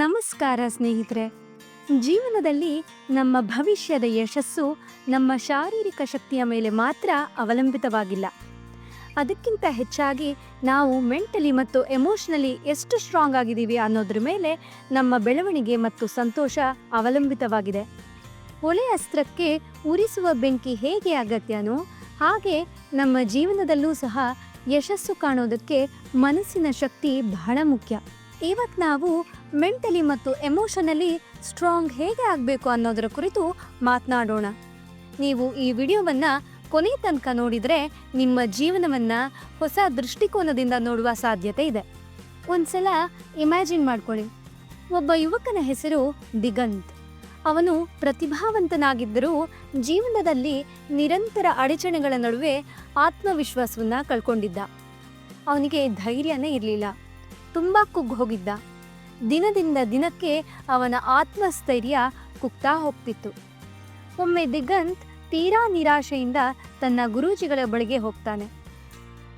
ನಮಸ್ಕಾರ ಸ್ನೇಹಿತರೆ. ಜೀವನದಲ್ಲಿ ನಮ್ಮ ಭವಿಷ್ಯದ ಯಶಸ್ಸು ನಮ್ಮ ಶಾರೀರಿಕ ಶಕ್ತಿಯ ಮೇಲೆ ಮಾತ್ರ ಅವಲಂಬಿತವಾಗಿಲ್ಲ. ಅದಕ್ಕಿಂತ ಹೆಚ್ಚಾಗಿ ನಾವು ಮೆಂಟಲಿ ಮತ್ತು ಎಮೋಷನಲಿ ಎಷ್ಟು ಸ್ಟ್ರಾಂಗ್ ಆಗಿದ್ದೀವಿ ಅನ್ನೋದ್ರ ಮೇಲೆ ನಮ್ಮ ಬೆಳವಣಿಗೆ ಮತ್ತು ಸಂತೋಷ ಅವಲಂಬಿತವಾಗಿದೆ. ಒಲೆ ಅಸ್ತ್ರಕ್ಕೆ ಉರಿಸುವ ಬೆಂಕಿ ಹೇಗೆ ಅಗತ್ಯನೋ ಹಾಗೆ ನಮ್ಮ ಜೀವನದಲ್ಲೂ ಸಹ ಯಶಸ್ಸು ಕಾಣೋದಕ್ಕೆ ಮನಸ್ಸಿನ ಶಕ್ತಿ ಬಹಳ ಮುಖ್ಯ. ಇವತ್ತು ನಾವು ಮೆಂಟಲಿ ಮತ್ತು ಎಮೋಷನಲಿ ಸ್ಟ್ರಾಂಗ್ ಹೇಗೆ ಆಗಬೇಕು ಅನ್ನೋದರ ಕುರಿತು ಮಾತನಾಡೋಣ. ನೀವು ಈ ವಿಡಿಯೋವನ್ನು ಕೊನೆ ತನಕ ನೋಡಿದರೆ ನಿಮ್ಮ ಜೀವನವನ್ನು ಹೊಸ ದೃಷ್ಟಿಕೋನದಿಂದ ನೋಡುವ ಸಾಧ್ಯತೆ ಇದೆ. ಒಂದ್ಸಲ ಇಮ್ಯಾಜಿನ್ ಮಾಡ್ಕೊಳ್ಳಿ. ಒಬ್ಬ ಯುವಕನ ಹೆಸರು ದಿಗಂತ್. ಅವನು ಪ್ರತಿಭಾವಂತನಾಗಿದ್ದರೂ ಜೀವನದಲ್ಲಿ ನಿರಂತರ ಅಡಚಣೆಗಳ ನಡುವೆ ಆತ್ಮವಿಶ್ವಾಸವನ್ನು ಕಳ್ಕೊಂಡಿದ್ದ. ಅವನಿಗೆ ಧೈರ್ಯನೇ ಇರಲಿಲ್ಲ. ತುಂಬ ಕುಗ್ಗಿ ಹೋಗಿದ್ದ. ದಿನದಿಂದ ದಿನಕ್ಕೆ ಅವನ ಆತ್ಮಸ್ಥೈರ್ಯ ಕುಗ್ತಾ ಹೋಗ್ತಿತ್ತು. ಒಮ್ಮೆ ದಿಗಂತ್ ತೀರಾ ನಿರಾಶೆಯಿಂದ ತನ್ನ ಗುರೂಜಿಗಳ ಬಳಿಗೆ ಹೋಗ್ತಾನೆ.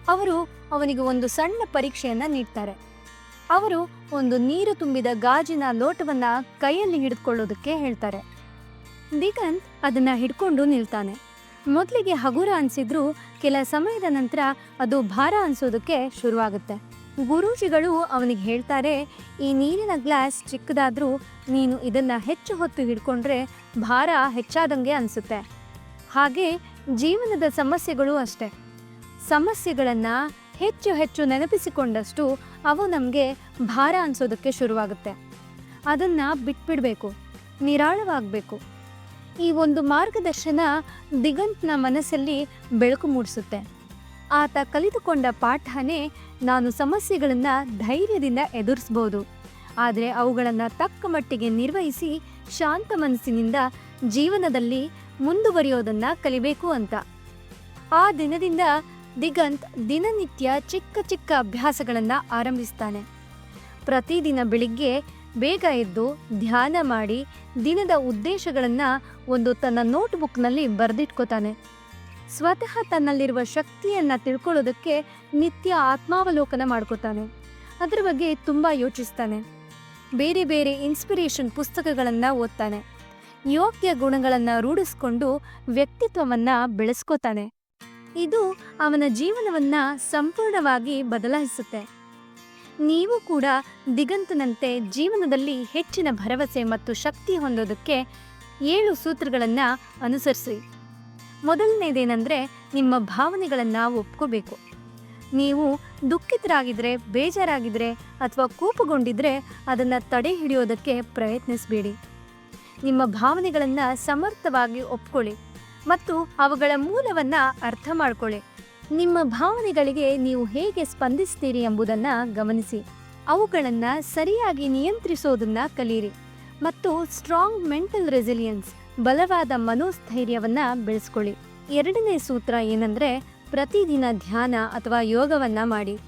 ಅವರು ಅವನಿಗೆ ಒಂದು ಸಣ್ಣ ಪರೀಕ್ಷೆಯನ್ನ ನೀಡ್ತಾರೆ. ಅವರು ಒಂದು ನೀರು ತುಂಬಿದ ಗಾಜಿನ ಲೋಟವನ್ನ ಕೈಯಲ್ಲಿ ಹಿಡಿದುಕೊಳ್ಳೋದಕ್ಕೆ ಹೇಳ್ತಾರೆ. ದಿಗಂತ್ ಅದನ್ನ ಹಿಡ್ಕೊಂಡು ನಿಲ್ತಾನೆ. ಮೊದಲಿಗೆ ಹಗುರ ಅನ್ಸಿದ್ರು ಕೆಲ ಸಮಯದ ನಂತರ ಅದು ಭಾರ ಅನ್ಸೋದಕ್ಕೆ ಶುರುವಾಗುತ್ತೆ. ಗುರೂಜಿಗಳು ಅವನಿಗೆ ಹೇಳ್ತಾರೆ, ಈ ನೀರಿನ ಗ್ಲಾಸ್ ಚಿಕ್ಕದಾದರೂ ನೀನು ಇದನ್ನು ಹೆಚ್ಚು ಹೊತ್ತು ಹಿಡ್ಕೊಂಡ್ರೆ ಭಾರ ಹೆಚ್ಚಾದಂಗೆ ಅನಿಸುತ್ತೆ. ಹಾಗೆ ಜೀವನದ ಸಮಸ್ಯೆಗಳು ಅಷ್ಟೆ. ಸಮಸ್ಯೆಗಳನ್ನು ಹೆಚ್ಚು ಹೆಚ್ಚು ನೆನಪಿಸಿಕೊಂಡಷ್ಟು ಅವು ನಮಗೆ ಭಾರ ಅನಿಸೋದಕ್ಕೆ ಶುರುವಾಗುತ್ತೆ. ಅದನ್ನು ಬಿಟ್ಬಿಡಬೇಕು, ನಿರಾಳವಾಗಬೇಕು. ಈ ಒಂದು ಮಾರ್ಗದರ್ಶನ ದಿಗಂತ್ನ ಮನಸ್ಸಲ್ಲಿ ಬೆಳಕು ಮೂಡಿಸುತ್ತೆ. ಆತ ಕಲಿತುಕೊಂಡ ಪಾಠನೇ ನಾನು ಸಮಸ್ಯೆಗಳನ್ನು ಧೈರ್ಯದಿಂದ ಎದುರಿಸ್ಬೋದು. ಆದರೆ ಅವುಗಳನ್ನು ತಕ್ಕ ಮಟ್ಟಿಗೆ ನಿರ್ವಹಿಸಿ ಶಾಂತ ಮನಸ್ಸಿನಿಂದ ಜೀವನದಲ್ಲಿ ಮುಂದುವರಿಯೋದನ್ನು ಕಲಿಬೇಕು ಅಂತ. ಆ ದಿನದಿಂದ ದಿಗಂತ್ ದಿನನಿತ್ಯ ಚಿಕ್ಕ ಚಿಕ್ಕ ಅಭ್ಯಾಸಗಳನ್ನು ಆರಂಭಿಸ್ತಾನೆ. ಪ್ರತಿದಿನ ಬೆಳಿಗ್ಗೆ ಬೇಗ ಎದ್ದು ಧ್ಯಾನ ಮಾಡಿ ದಿನದ ಉದ್ದೇಶಗಳನ್ನು ಒಂದು ತನ್ನ ನೋಟ್ಬುಕ್ನಲ್ಲಿ ಬರೆದಿಟ್ಕೋತಾನೆ. ಸ್ವತಃ ತನ್ನಲ್ಲಿರುವ ಶಕ್ತಿಯನ್ನು ತಿಳ್ಕೊಳ್ಳೋದಕ್ಕೆ ನಿತ್ಯ ಆತ್ಮಾವಲೋಕನ ಮಾಡ್ಕೋತಾನೆ. ಅದರ ಬಗ್ಗೆ ತುಂಬ ಯೋಚಿಸ್ತಾನೆ. ಬೇರೆ ಬೇರೆ ಇನ್ಸ್ಪಿರೇಷನ್ ಪುಸ್ತಕಗಳನ್ನು ಓದ್ತಾನೆ. ಯೋಗ್ಯ ಗುಣಗಳನ್ನು ರೂಢಿಸ್ಕೊಂಡು ವ್ಯಕ್ತಿತ್ವವನ್ನು ಬೆಳೆಸ್ಕೋತಾನೆ. ಇದು ಅವನ ಜೀವನವನ್ನು ಸಂಪೂರ್ಣವಾಗಿ ಬದಲಾಯಿಸುತ್ತೆ. ನೀವು ಕೂಡ ದಿಗಂತನಂತೆ ಜೀವನದಲ್ಲಿ ಹೆಚ್ಚಿನ ಭರವಸೆ ಮತ್ತು ಶಕ್ತಿ ಹೊಂದೋದಕ್ಕೆ ಏಳು ಸೂತ್ರಗಳನ್ನು ಅನುಸರಿಸಿ ಮೊದಲನೇದೇನೆಂದರೆ ನಿಮ್ಮ ಭಾವನೆಗಳನ್ನು ಒಪ್ಕೋಬೇಕು. ನೀವು ದುಃಖಿತರಾಗಿದ್ದರೆ ಬೇಜಾರಾಗಿದ್ರೆ ಅಥವಾ ಕೋಪಗೊಂಡಿದ್ರೆ ಅದನ್ನು ತಡೆ ಹಿಡಿಯೋದಕ್ಕೆ ಪ್ರಯತ್ನಿಸಬೇಡಿ. ನಿಮ್ಮ ಭಾವನೆಗಳನ್ನು ಸಮರ್ಥವಾಗಿ ಒಪ್ಕೊಳ್ಳಿ ಮತ್ತು ಅವುಗಳ ಮೂಲವನ್ನು ಅರ್ಥ ಮಾಡಿಕೊಳ್ಳಿ. ನಿಮ್ಮ ಭಾವನೆಗಳಿಗೆ ನೀವು ಹೇಗೆ ಸ್ಪಂದಿಸ್ತೀರಿ ಎಂಬುದನ್ನು ಗಮನಿಸಿ. ಅವುಗಳನ್ನು ಸರಿಯಾಗಿ ನಿಯಂತ್ರಿಸೋದನ್ನು ಕಲಿಯಿರಿ ಮತ್ತು ಸ್ಟ್ರಾಂಗ್ ಮೆಂಟಲ್ ರೆಸಿಲಿಯನ್ಸ್ ಬಲವಾದ ಮನೋಸ್ಥೈರ್ಯವನ್ನು ಬೆಳೆಸ್ಕೊಳ್ಳಿ. ಎರಡನೇ ಸೂತ್ರ ಏನಂದರೆ ಪ್ರತಿದಿನ ಧ್ಯಾನ ಅಥವಾ ಯೋಗವನ್ನು ಮಾಡಿ.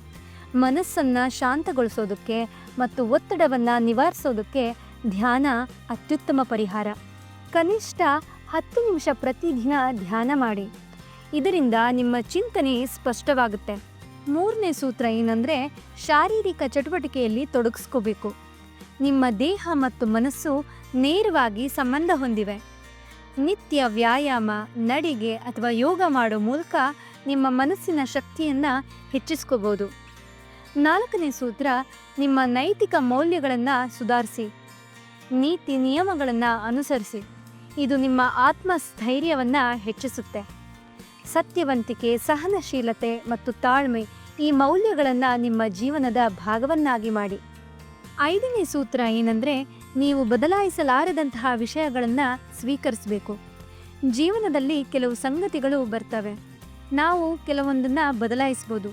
ಮನಸ್ಸನ್ನು ಶಾಂತಗೊಳಿಸೋದಕ್ಕೆ ಮತ್ತು ಒತ್ತಡವನ್ನು ನಿವಾರಿಸೋದಕ್ಕೆ ಧ್ಯಾನ ಅತ್ಯುತ್ತಮ ಪರಿಹಾರ. ಕನಿಷ್ಠ ಹತ್ತು ನಿಮಿಷ ಪ್ರತಿದಿನ ಧ್ಯಾನ ಮಾಡಿ. ಇದರಿಂದ ನಿಮ್ಮ ಚಿಂತನೆ ಸ್ಪಷ್ಟವಾಗುತ್ತೆ. ಮೂರನೇ ಸೂತ್ರ ಏನಂದರೆ ಶಾರೀರಿಕ ಚಟುವಟಿಕೆಯಲ್ಲಿ ತೊಡಗಿಸ್ಕೋಬೇಕು. ನಿಮ್ಮ ದೇಹ ಮತ್ತು ಮನಸ್ಸು ನೇರವಾಗಿ ಸಂಬಂಧ ಹೊಂದಿವೆ. ನಿತ್ಯ ವ್ಯಾಯಾಮ, ನಡಿಗೆ ಅಥವಾ ಯೋಗ ಮಾಡೋ ಮೂಲಕ ನಿಮ್ಮ ಮನಸ್ಸಿನ ಶಕ್ತಿಯನ್ನು ಹೆಚ್ಚಿಸ್ಕೋಬೋದು. ನಾಲ್ಕನೇ ಸೂತ್ರ, ನಿಮ್ಮ ನೈತಿಕ ಮೌಲ್ಯಗಳನ್ನು ಸುಧಾರಿಸಿ. ನೀತಿ ನಿಯಮಗಳನ್ನು ಅನುಸರಿಸಿ. ಇದು ನಿಮ್ಮ ಆತ್ಮಸ್ಥೈರ್ಯವನ್ನು ಹೆಚ್ಚಿಸುತ್ತೆ. ಸತ್ಯವಂತಿಕೆ, ಸಹನಶೀಲತೆ ಮತ್ತು ತಾಳ್ಮೆ ಈ ಮೌಲ್ಯಗಳನ್ನು ನಿಮ್ಮ ಜೀವನದ ಭಾಗವನ್ನಾಗಿ ಮಾಡಿ. ಐದನೇ ಸೂತ್ರ ಏನಂದರೆ ನೀವು ಬದಲಾಯಿಸಲಾರದಂತಹ ವಿಷಯಗಳನ್ನು ಸ್ವೀಕರಿಸಬೇಕು. ಜೀವನದಲ್ಲಿ ಕೆಲವು ಸಂಗತಿಗಳು ಬರ್ತವೆ. ನಾವು ಕೆಲವೊಂದನ್ನು ಬದಲಾಯಿಸ್ಬೋದು.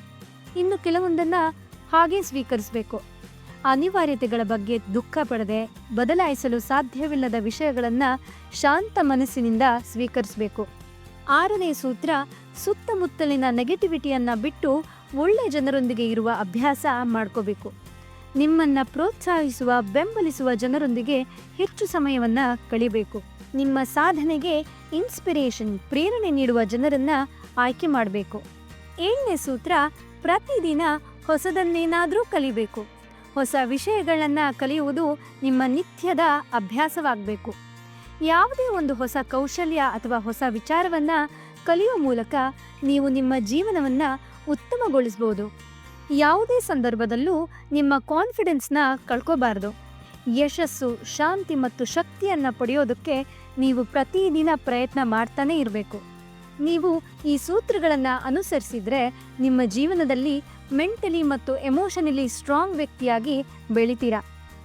ಇನ್ನು ಕೆಲವೊಂದನ್ನು ಹಾಗೆ ಸ್ವೀಕರಿಸಬೇಕು. ಅನಿವಾರ್ಯತೆಗಳ ಬಗ್ಗೆ ದುಃಖ ಪಡದೆ ಬದಲಾಯಿಸಲು ಸಾಧ್ಯವಿಲ್ಲದ ವಿಷಯಗಳನ್ನು ಶಾಂತ ಮನಸ್ಸಿನಿಂದ ಸ್ವೀಕರಿಸಬೇಕು. ಆರನೇ ಸೂತ್ರ, ಸುತ್ತಮುತ್ತಲಿನ ನೆಗೆಟಿವಿಟಿಯನ್ನು ಬಿಟ್ಟು ಒಳ್ಳೆ ಜನರೊಂದಿಗೆ ಇರುವ ಅಭ್ಯಾಸ ಮಾಡ್ಕೋಬೇಕು. ನಿಮ್ಮನ್ನು ಪ್ರೋತ್ಸಾಹಿಸುವ, ಬೆಂಬಲಿಸುವ ಜನರೊಂದಿಗೆ ಹೆಚ್ಚು ಸಮಯವನ್ನು ಕಳಿಬೇಕು. ನಿಮ್ಮ ಸಾಧನೆಗೆ ಇನ್ಸ್ಪಿರೇಷನ್ ಪ್ರೇರಣೆ ನೀಡುವ ಜನರನ್ನು ಆಯ್ಕೆ ಮಾಡಬೇಕು. ಏಳನೇ ಸೂತ್ರ, ಪ್ರತಿದಿನ ಹೊಸದನ್ನೇನಾದರೂ ಕಲಿಬೇಕು. ಹೊಸ ವಿಷಯಗಳನ್ನು ಕಲಿಯುವುದು ನಿಮ್ಮ ನಿತ್ಯದ ಅಭ್ಯಾಸವಾಗಬೇಕು. ಯಾವುದೇ ಒಂದು ಹೊಸ ಕೌಶಲ್ಯ ಅಥವಾ ಹೊಸ ವಿಚಾರವನ್ನು ಕಲಿಯುವ ಮೂಲಕ ನೀವು ನಿಮ್ಮ ಜೀವನವನ್ನು ಉತ್ತಮಗೊಳಿಸ್ಬೋದು. ಯಾವುದೇ ಸಂದರ್ಭದಲ್ಲೂ ನಿಮ್ಮ ಕಾನ್ಫಿಡೆನ್ಸ್ನ ಕಳ್ಕೋಬಾರ್ದು. ಯಶಸ್ಸು, ಶಾಂತಿ ಮತ್ತು ಶಕ್ತಿಯನ್ನು ಪಡೆಯೋದಕ್ಕೆ ನೀವು ಪ್ರತಿದಿನ ಪ್ರಯತ್ನ ಮಾಡ್ತಾನೇ ಇರಬೇಕು. ನೀವು ಈ ಸೂತ್ರಗಳನ್ನು ಅನುಸರಿಸಿದರೆ ನಿಮ್ಮ ಜೀವನದಲ್ಲಿ ಮೆಂಟಲಿ ಮತ್ತು ಎಮೋಷನಲಿ ಸ್ಟ್ರಾಂಗ್ ವ್ಯಕ್ತಿಯಾಗಿ ಬೆಳಿತೀರಾ.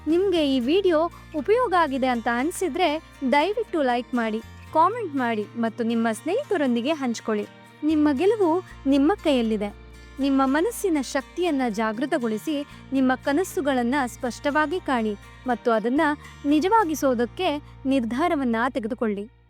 ನಿಮಗೆ ಈ ವಿಡಿಯೋ ಉಪಯೋಗ ಆಗಿದೆ ಅಂತ ಅನಿಸಿದರೆ ದಯವಿಟ್ಟು ಲೈಕ್ ಮಾಡಿ, ಕಾಮೆಂಟ್ ಮಾಡಿ ಮತ್ತು ನಿಮ್ಮ ಸ್ನೇಹಿತರೊಂದಿಗೆ ಹಂಚ್ಕೊಳ್ಳಿ. ನಿಮ್ಮ ಗೆಲುವು ನಿಮ್ಮ ಕೈಯಲ್ಲಿದೆ. ನಿಮ್ಮ ಮನಸ್ಸಿನ ಶಕ್ತಿಯನ್ನು ಜಾಗೃತಗೊಳಿಸಿ ನಿಮ್ಮ ಕನಸುಗಳನ್ನು ಸ್ಪಷ್ಟವಾಗಿ ಕಾಣಿ ಮತ್ತು ಅದನ್ನು ನಿಜವಾಗಿಸೋದಕ್ಕೆ ನಿರ್ಧಾರವನ್ನು ತೆಗೆದುಕೊಳ್ಳಿ.